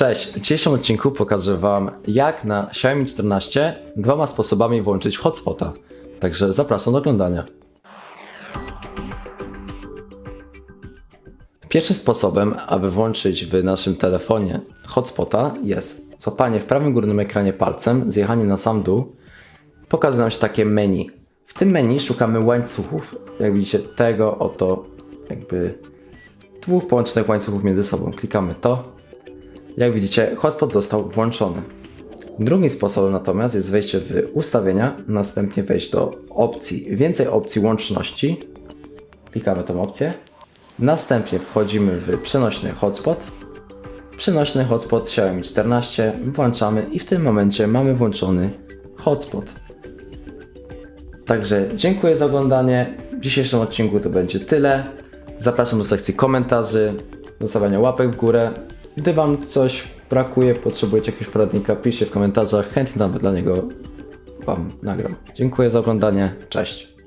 Cześć, w dzisiejszym odcinku pokażę Wam jak na Xiaomi 14 dwoma sposobami włączyć hotspota. Także zapraszam do oglądania. Pierwszym sposobem, aby włączyć w naszym telefonie hotspota jest złapanie w prawym górnym ekranie palcem, zjechanie na sam dół, pokazuje nam się takie menu. W tym menu szukamy łańcuchów, jak widzicie tego oto jakby dwóch połączonych łańcuchów między sobą. Klikamy to, jak widzicie, hotspot został włączony. Drugim sposobem natomiast jest wejście w ustawienia, następnie wejść do opcji, więcej opcji łączności. Klikamy tą opcję. Następnie wchodzimy w przenośny hotspot. Przenośny hotspot Xiaomi 14 włączamy i w tym momencie mamy włączony hotspot. Także dziękuję za oglądanie. W dzisiejszym odcinku to będzie tyle. Zapraszam do sekcji komentarzy, zostawiania łapek w górę. Gdy Wam coś brakuje, potrzebujecie jakiegoś poradnika, piszcie w komentarzach. Chętnie nawet dla niego Wam nagram. Dziękuję za oglądanie. Cześć.